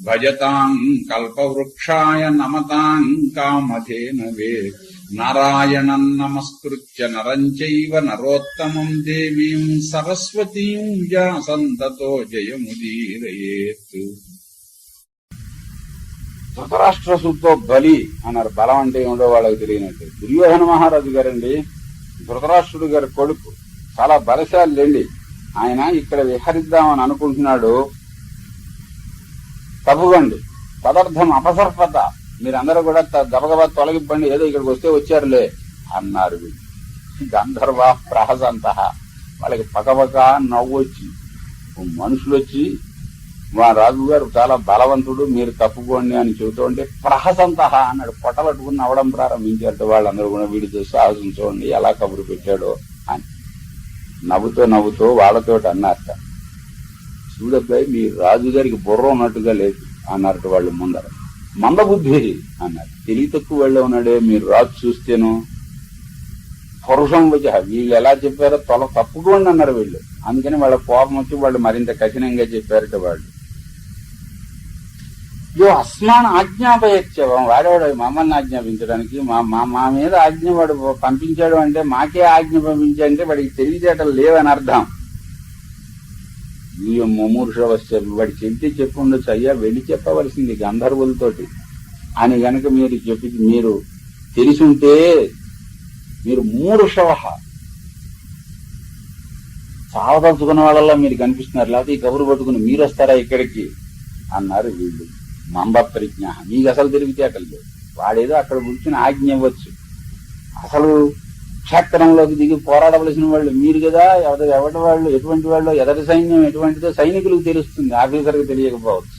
భజతాం కల్పవృక్షాయ నమతాం కామధేనవే నారాయణం నమస్కృత్య నరం చైవ నరోత్తమం దేవీం సరస్వతీం వ్యాసంతతో జయముదీరయేత్ ధృతరాష్ట్ర సూతో బలి అన్నారు బలం అంటే ఏమిటో వాళ్ళకి తెలియనట్టు। దుర్యోధన మహారాజు గారండి ధృతరాష్ట్రుడు గారి కొడుకు చాలా బలశాలండి ఆయన ఇక్కడ విహరిద్దామని అనుకుంటున్నాడు తప్పకండి పదార్థం అపసర్పత మీరందరూ కూడా గబగబా తొలగిప్పండి ఏదో ఇక్కడికి వస్తే వచ్చారులే అన్నారు గంధర్వ ప్రహసంత. వాళ్ళకి పకపక నవ్వు వచ్చి మనుషులు వచ్చి మా రాజుగారు చాలా బలవంతుడు మీరు తప్పుకోండి అని చెబుతూ ఉంటే ప్రహసంత అన్నాడు. పొట్టలట్టుకుని నవ్వడం ప్రారంభించారు. వాళ్ళందరూ కూడా వీడితో సాహసం చూడండి ఎలా కబురు పెట్టాడో అని. నవ్వుతూ నవ్వుతూ వాళ్ళతోటి అన్నారట. చూడబ్బాయి మీ రాజుగారికి బుర్ర ఉన్నట్టుగా లేదు అన్నారట వాళ్ళు ముందర. మందబుద్ధి అన్నారు. తెలివి తక్కువ వాళ్ళే ఉన్నాడే మీరు రాజు చూస్తేను. పురుషం వచ్చి వీళ్ళు ఎలా చెప్పారో తొల తప్పుకోండి అన్నారు వీళ్ళు. అందుకని వాళ్ళ కోపం వచ్చి వాళ్ళు మరింత కఠినంగా చెప్పారట వాళ్ళు. యో అస్మాన్ ఆజ్ఞాపయత్యవం వాడేవాడు మమ్మల్ని ఆజ్ఞాపించడానికి? మా మా మా మీద ఆజ్ఞ వాడు పంపించాడు అంటే మాకే ఆజ్ఞ పంపించాడంటే వాడికి తెలివితేటలు లేవని అర్థం. ఈ ముమూర్షవశ్య వాడి చెప్తే చెప్పు ఉండొచ్చు అయ్యా వెళ్ళి చెప్పవలసింది గంధర్వులతోటి. అని గనక మీరు చెప్పి మీరు తెలిసుంటే మీరు మూర్షవ చావదలుచుకున్న వాళ్ళలో మీరు కనిపిస్తున్నారు. లేకపోతే ఈ కబురు పట్టుకుని మీరు వస్తారా ఇక్కడికి? అన్నారు వీళ్ళు. మంబ ప్రజ్ఞ మీకు అసలు తెలివితేటలు లేవు. వాడేదో అక్కడ కూర్చుని ఆజ్ఞ ఇవ్వచ్చు. అసలు క్షేత్రంలోకి దిగి పోరాడవలసిన వాళ్ళు మీరు కదా ఎవరి ఎవరి వాళ్ళు ఎటువంటి వాళ్ళు ఎదటి సైన్యం ఎటువంటిదో సైనికులకు తెలుస్తుంది ఆఫీసర్కి తెలియకపోవచ్చు.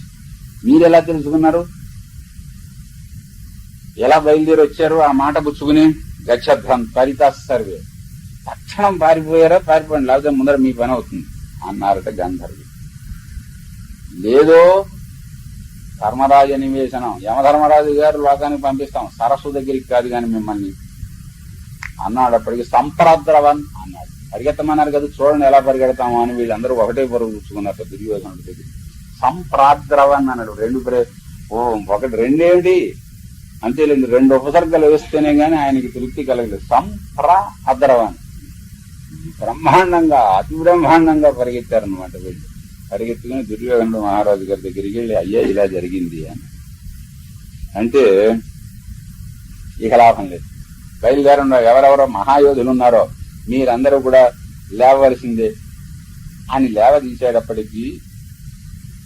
మీరు ఎలా తెలుసుకున్నారు? ఎలా బయలుదేరి వచ్చారు? ఆ మాట పుచ్చుకుని గచ్చధ్వం పరితా సర్వే. తక్షణం పారిపోయారా? పారిపోండి లేకపోతే ముందర మీ పని అవుతుంది అన్నారట గంధర్వి. లేదో ధర్మరాజు నివేశనం యమధర్మరాజు గారు లోకానికి పంపిస్తాం సరస్సు దగ్గరికి కాదు కానీ మిమ్మల్ని. అన్నాడు. అప్పటికి సంప్రద్రవన్ అన్నాడు. పరిగెత్తమన్నారు కదా చూడండి ఎలా పరిగెడతాము అని వీళ్ళందరూ ఒకటే పరుగు కూర్చుకున్నారు దుర్యోధనుడి దగ్గర సంప్రాద్రవన్ అన్నాడు. రెండు ప్రే ఓ ఒకటి రెండేమిటి? అంతేలేదు రెండు ఉపసర్గలు వేస్తేనే గాని ఆయనకి తృప్తి కలగలేదు. సంప్రా అద్రవన్ బ్రహ్మాండంగా అతి బ్రహ్మాండంగా పరిగెత్తారనమాట వీళ్ళు. పరిగెత్తుకుని దుర్యోధనుడు మహారాజు గారి దగ్గరికి వెళ్ళి అయ్యా ఇలా జరిగింది అని. అంటే ఇక లాభం లేదు. బయలుదేరంలో ఎవరెవరో మహాయోధులు ఉన్నారో మీరందరూ కూడా లేవవలసిందే అని లేవదీసేటప్పటికీ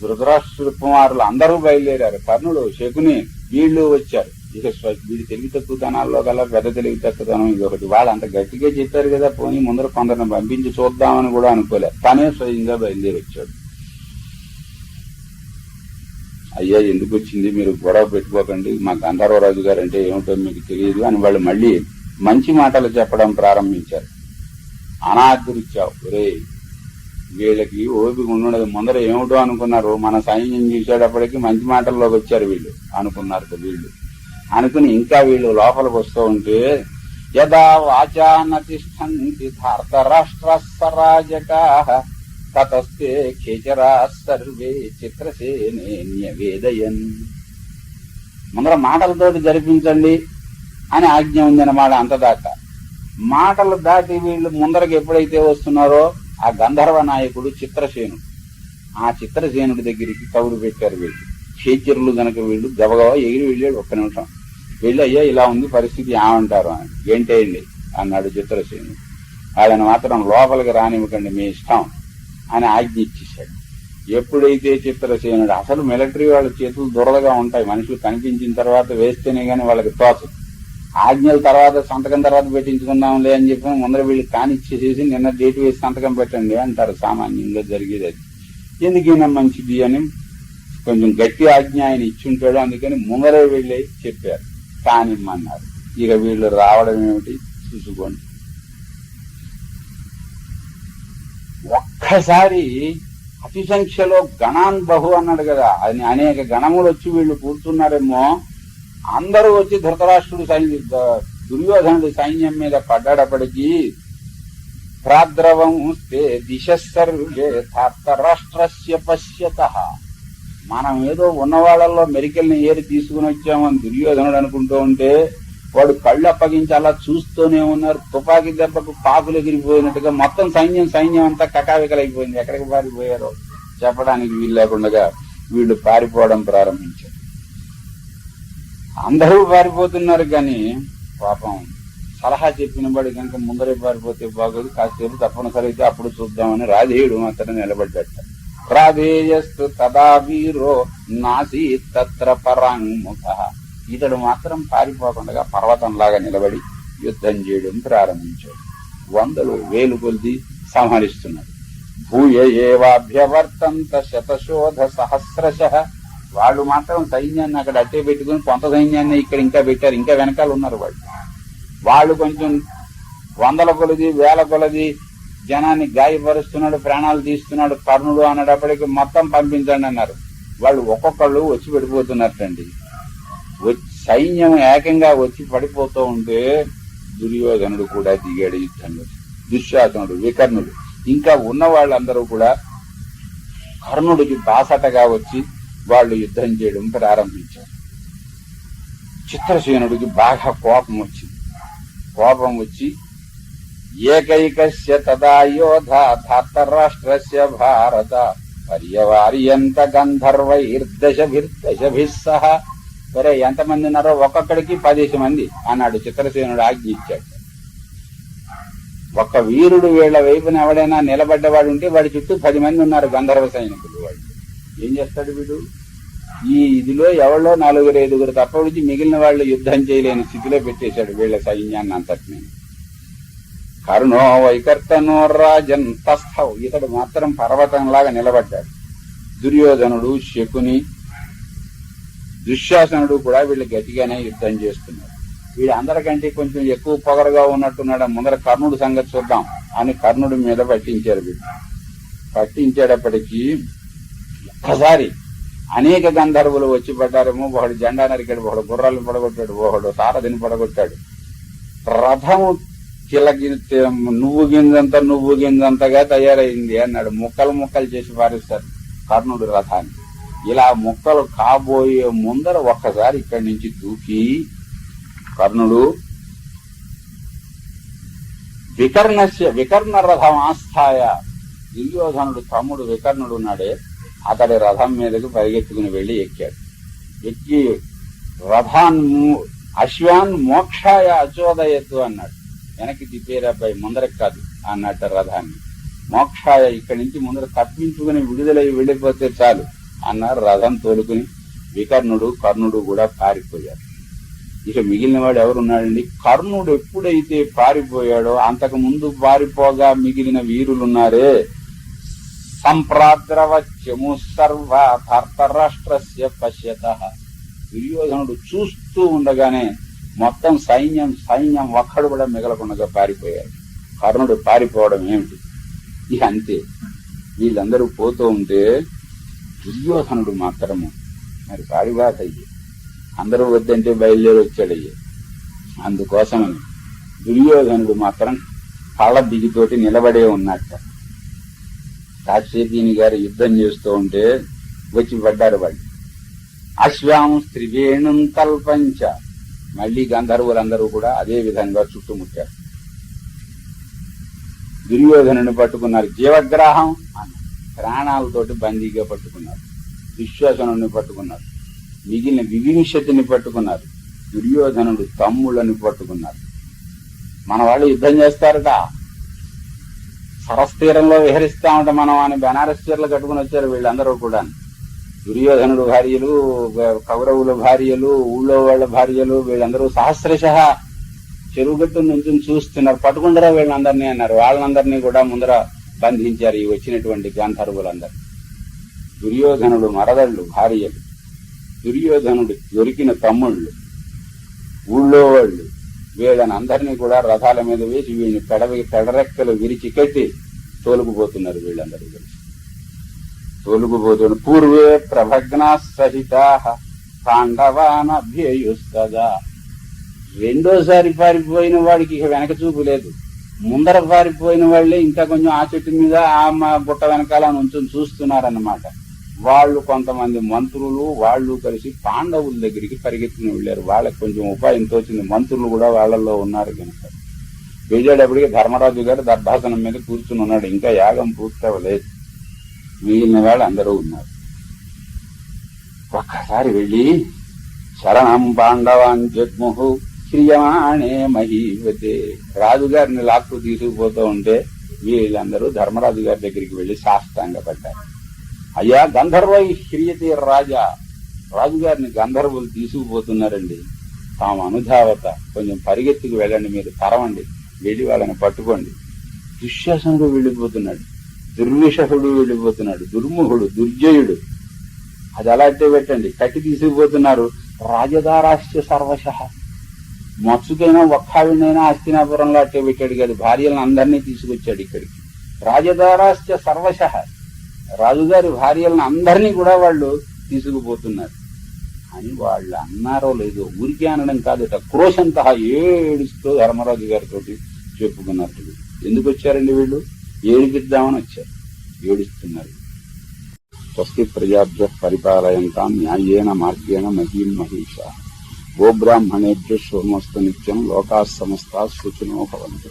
ధృతరాష్ట్ర కుమారులు అందరూ బయలుదేరారు. కర్ణుడు శకుని వీళ్ళు వచ్చారు. ఇక వీడి తెలివి తక్కువతనాల్లో గల పెద్ద తెలివి తక్కువతనం ఇది ఒకటి. వాళ్ళు అంత గట్టిగా చెప్పారు కదా పోనీ ముందర కొందరిని పంపించి చూద్దామని కూడా అనుకోలేదు తనే స్వయంగా బయలుదేరి వచ్చాడు అయ్యా ఎందుకు వచ్చింది? మీరు గొడవ పెట్టుకోకండి. మా గంధర్వరాజు గారు అంటే ఏమిటో మీకు తెలియదు అని వాళ్ళు మళ్ళీ మంచి మాటలు చెప్పడం ప్రారంభించారు. అనాదృత్యా ఒరే వీళ్ళకి ఓపిక ఉండదు. ముందర ఏమిటో అనుకున్నారు. మన సైన్యం చూసేటప్పటికి మంచి మాటల్లోకి వచ్చారు వీళ్ళు. అనుకున్నారు వీళ్ళు. అనుకుని ఇంకా వీళ్ళు లోపలికి వస్తూ ఉంటే యదా వాచానతిష్టంతి ధార్తరాష్ట్ర స్వరాజకా తతస్తే ఖేచరా సర్వే చిత్రసేనే నివేదయన్ ముందర మాటలతోటి జరిపించండి అని ఆజ్ఞ ఉందన్నమాట అంతదాకా. మాటలు దాటి వీళ్ళు ముందరకు ఎప్పుడైతే వస్తున్నారో ఆ గంధర్వ నాయకుడు చిత్రసేనుడు. ఆ చిత్రసేనుడి దగ్గరికి కవులు పెట్టారు వీళ్ళు. చేచరులు గనక వీళ్ళు గబగబా ఎగిరి వెళ్ళాడు ఒక్క నిమిషం. వెళ్ళి అయ్యా ఇలా ఉంది పరిస్థితి ఏమంటారు అని. ఏంటేయండి అన్నాడు చిత్రసేనుడు. వాళ్ళని మాత్రం లోపలికి రానివ్వకండి మీ ఇష్టం. అని ఆజ్ఞ ఇచ్చేశాడు ఎప్పుడైతే చిత్రసేనుడు అసలు మిలిటరీ వాళ్ళ చేతులు దురదగా ఉంటాయి మనుషులు కనిపించిన తర్వాత వేస్తేనే కానీ వాళ్ళకి తోచదు ఆజ్ఞల తర్వాత సంతకం తర్వాత పెట్టించుకుందాంలే అని చెప్పి ముందర వీళ్ళు కానిచ్చేసేసి నిన్న డేట్ వేసి సంతకం పెట్టండి అంటారు సామాన్యంగా జరిగేది అది. ఎందుకైనా మంచిది అని కొంచెం గట్టి ఆజ్ఞ ఆయన ఇచ్చుంటాడు అందుకని ముందరే వెళ్ళి చెప్పారు. కానిమ్మన్నారు. ఇక వీళ్ళు రావడం ఏమిటి? చూసుకోండి. ఒక్కసారి అతి సంఖ్యలో గణాన్ బహు అన్నాడు కదా. అని అనేక గణములు వచ్చి వీళ్ళు కూర్చున్నారేమో. అందరూ వచ్చి ధృతరాష్ట్రుడు సైన్య దుర్యోధనుడి సైన్యం మీద పడ్డాడప్పటికీ ప్రాద్రవం దిశ సర్వే ధార్తరాష్ట్రస్య పశ్యత. మనం ఏదో ఉన్న వాళ్ళల్లో మెరికల్ని ఏరి తీసుకుని వచ్చామని దుర్యోధనుడు అనుకుంటూ ఉంటే వాడు కళ్ళు అప్పగించి అలా చూస్తూనే ఉన్నారు. తుపాకీ దెబ్బకు పాకులు ఎగిరిపోయినట్టుగా మొత్తం సైన్యం సైన్యం అంతా కకావికలైపోయింది. ఎక్కడికి పారిపోయారో చెప్పడానికి వీలు లేకుండా వీళ్ళు పారిపోవడం ప్రారంభించారు. అందరూ పారిపోతున్నారు కానీ పాపం సలహా చెప్పిన వాడు కనుక ముందరే పారిపోతే బాగోదు. కాసేపు తప్పనిసరి అయితే అప్పుడు చూద్దామని రాధేయుడు మాత్రం నిలబడ్డట రాధేయస్తు తదా వీరో నాసి తత్ర పరాంగుఖ ఇతడు మాత్రం పారిపోకుండా పర్వతంలాగా నిలబడి యుద్ధం చేయడం ప్రారంభించాడు. వందలు వేలు కొలిది సంహరిస్తున్నాడు భూయ ఏవాభ్యవర్తంత శతశోధ సహస్రశ. వాళ్ళు మాత్రం సైన్యాన్ని అక్కడ అట్టే పెట్టుకుని కొంత సైన్యాన్ని ఇక్కడ ఇంకా పెట్టారు ఇంకా వెనకాల ఉన్నారు వాళ్ళు. వాళ్ళు కొంచెం వందల కొలది వేల కొలది జనాన్ని గాయపరుస్తున్నాడు ప్రాణాలు తీస్తున్నాడు కర్ణుడు అనేటప్పటికి మొత్తం పంపించండి అన్నారు. వాళ్ళు ఒక్కొక్కళ్ళు వచ్చి పడిపోతున్నట్టండి సైన్యం ఏకంగా వచ్చి పడిపోతూ ఉంటే దుర్యోధనుడు కూడా దిగాడు యుద్ధంలో. దుశ్శాసనుడు వికర్ణుడు. ఇంకా ఉన్న వాళ్ళందరూ కూడా కర్ణుడికి బాసటగా వచ్చి వాళ్ళు యుద్ధం చేయడం ప్రారంభించారు. చిత్రసేనుడికి బాగా కోపం వచ్చింది. కోపం వచ్చి ఏకైకస్య తదా యోధ ధాతరాష్ట్రస్య భారత పర్యవార్యంత గంధర్వైర్దశభిర్దశభి సరే ఎంతమంది ఉన్నారో ఒక్కొక్కడికి పదేసి మంది అన్నాడు. చిత్రసేనుడు ఆజ్ఞ ఇచ్చాడు. ఒక్క వీరుడు వీళ్ళ వైపున ఎవడైనా నిలబడ్డవాడు ఉంటే వాడి చుట్టూ పది మంది ఉన్నారు గంధర్వ సైనికులు వాడు ఏం చేస్తాడు వీడు? ఈ ఇదిలో ఎవరో నలుగురు ఐదుగురు తప్ప విడిచి మిగిలిన వాళ్ళు యుద్ధం చేయలేని స్థితిలో పెట్టేశాడు వీళ్ళ సైన్యాన్ని అంతటిని. కరుణో వైకర్తనో రాజన్ తస్థవ్ ఇతడు మాత్రం పర్వతంలాగా నిలబడ్డాడు. దుర్యోధనుడు శకుని దుశ్శాసనుడు కూడా వీళ్ళు గట్టిగానే యుద్ధం చేస్తున్నారు. వీళ్ళందరికంటే కొంచెం ఎక్కువ పొగరుగా ఉన్నట్టున్నాడు? ముందర కర్ణుడు సంగతి చూద్దాం అని కర్ణుడి మీద పట్టించారు వీళ్ళు. పట్టించేటప్పటికీ ఒక్కసారి అనేక గంధర్వులు వచ్చి పడ్డారేమో. ఒకడు జెండా నరికాడు ఒకడు గుర్రాలను పడగొట్టాడు ఒకడు సారథిని పడగొట్టాడు. రథము కిలకి నువ్వు గింజంత నువ్వు గింజంతగా తయారైంది అన్నాడు. ముక్కలు ముక్కలు చేసి పారిస్తారు కర్ణుడు రథాన్ని. ఇలా ముక్కలు కాబోయే ముందర ఒక్కసారి ఇక్కడి నుంచి దూకి కర్ణుడు వికర్ణస్య వికర్ణ రథం ఆస్థాయ. దుర్యోధనుడు తమ్ముడు వికర్ణుడు ఉన్నాడే అతడి రథం మీదకు పరిగెత్తుకుని వెళ్ళి ఎక్కాడు. ఎక్కి రథాన్ అశ్వాన్ మోక్షాయ అచోదయత్తు అన్నాడు. వెనక్కి తిప్పేరు అబ్బాయి ముందరకు కాదు అన్నట్టు రథాన్ని. మోక్షాయ ఇక్కడి నుంచి ముందర తప్పించుకుని విడుదలై వెళ్ళిపోతే చాలు. అన్నారు. రథం తోలుకుని వికర్ణుడు కర్ణుడు కూడా పారిపోయారు. ఇక మిగిలిన వాడు ఎవరున్నాడండి? కర్ణుడు ఎప్పుడైతే పారిపోయాడో అంతకు ముందు పారిపోగా మిగిలిన వీరులున్నారే. సంప్రాద్రవచ్చము సర్వ ధర్తరాష్ట్రస్య పశ్యత. దుర్యోధనుడు చూస్తూ ఉండగానే మొత్తం సైన్యం సైన్యం ఒక్కడు కూడా మిగలకుండా పారిపోయాడు కర్ణుడు పారిపోవడం ఏమిటి? ఇక అంతే. వీళ్ళందరూ పోతూ ఉంటే దుర్యోధనుడు మాత్రము. మరి పారిబాట అయ్యి అందరూ వద్దంటే బయలుదేరి వచ్చాడయ్యి అందుకోసమని దుర్యోధనుడు మాత్రం కళ్ళ దిగితోటి నిలబడే ఉన్నట్ట కాశ్యపీని గారు యుద్ధం చేస్తూ ఉంటే వచ్చి పడ్డారు వాళ్ళు అశ్వాం స్త్రివేణుం కల్పంచ మళ్ళీ గంధర్వులందరూ కూడా అదే విధంగా చుట్టుముట్టారు. దుర్యోధనుని పట్టుకున్నారు. జీవగ్రాహం ప్రాణాలతోటి బందీగా పట్టుకున్నారు. విశ్వాసనుని పట్టుకున్నారు. మిగిలిన వివింశతిని పట్టుకున్నారు. దుర్యోధనుడు తమ్ముళ్ళని పట్టుకున్నారు. మన వాళ్ళు యుద్ధం చేస్తారట. సరస్తీరంలో విహరిస్తా ఉంటే మనం అని బెనారస్ చీరలు కట్టుకుని వచ్చారు వీళ్ళందరూ కూడా. దుర్యోధనుడు భార్యలు కౌరవుల భార్యలు ఊళ్ళో వాళ్ళ భార్యలు వీళ్ళందరూ సహస్రశ చెరువుగట్టు నుంచి చూస్తున్నారు. పట్టుకుంటారా వీళ్ళందరినీ అన్నారు. వాళ్ళందరినీ కూడా ముందర బంధించారు ఈ వచ్చినటువంటి గాంధర్వులందరూ. దుర్యోధనుడు మరదళ్ళు భార్యలు. దుర్యోధనుడు దొరికిన తమ్ముళ్ళు ఊళ్ళో వాళ్ళు. వీళ్ళని అందరినీ కూడా రథాల మీద వేసి వీళ్ళని పెడ పెడరెక్కలు విరిచి కట్టి తోలుకుపోతున్నారు వీళ్ళందరూ కలిసి. తోలుకుపోతున్న పూర్వే ప్రభగ్నా సహితా పాండవానభ్యయుస్తదా. రెండోసారి పారిపోయిన వాడికి ఇక వెనక చూపు లేదు. ముందర పారిపోయిన వాళ్ళే ఇంకా కొంచెం ఆ చెట్టు మీద ఆ మా బుట్ట వెనకాల నుంచొని చూస్తున్నారన్నమాట. వాళ్ళు కొంతమంది మంత్రులు వాళ్ళు కలిసి పాండవుల దగ్గరికి పరిగెత్తుకుని వెళ్ళారు. వాళ్ళకి కొంచెం ఉపాయం తోచింది. మంత్రులు కూడా వాళ్ళల్లో ఉన్నారు కనుక. వెళ్ళేటప్పటికి ధర్మరాజు గారు దర్భాసనం మీద కూర్చుని ఉన్నాడు. ఇంకా యాగం పూర్తవలేదు మిగిలిన వాళ్ళు అందరూ ఉన్నారు. ఒక్కసారి వెళ్ళి శరణం పాండవాన్ జగ్ముహు. క్రియమాణే మహీవతే. రాజుగారిని లాక్కు తీసుకుపోతూ ఉంటే వీళ్ళందరూ ధర్మరాజు గారి దగ్గరికి వెళ్ళి సాష్టాంగ పడ్డారు అయ్యా గంధర్వై హ్రియతే రాజా. రాజుగారిని గంధర్వులు తీసుకుపోతున్నారండి. తాము అనుధావత. కొంచెం పరిగెత్తుకు వెళ్ళండి మీరు తరవండి. వెళ్ళి వాళ్ళని పట్టుకోండి. దుశ్శాసనుడు వెళ్ళిపోతున్నాడు. దుర్విషహుడు వెళ్ళిపోతున్నాడు. దుర్ముఖుడు దుర్జయుడు. అది అలా పెట్టండి. కట్టి తీసుకుపోతున్నారు. రాజదారాశ్చ సర్వశ. మత్సుకైనా ఒక్కావినైనా హస్తినాపురంలో అట్టే పెట్టాడు కాదు. భార్యలను అందరినీ తీసుకొచ్చాడు ఇక్కడికి. రాజధారాశ్చ సర్వశ. రాజుగారి భార్యలను అందరినీ కూడా వాళ్ళు తీసుకుపోతున్నారు. అని వాళ్ళు అన్నారో లేదో ఊరికే అనడం కాదట క్రోశంత ఏడుస్తూ ధర్మరాజు గారితో చెప్పుకున్నట్టు. ఎందుకు వచ్చారండి వీళ్ళు? ఏడిపిద్దామని వచ్చారు. ఏడుస్తున్నారు. స్వస్తి ప్రజాభ్య పరిపాలయంతా న్యాయేన మార్గేణ మహీం మహేష. గోబ్రాహ్మణేభ్య శోమస్తు నిత్యం లోకా సమస్త సుచినో భవంతు.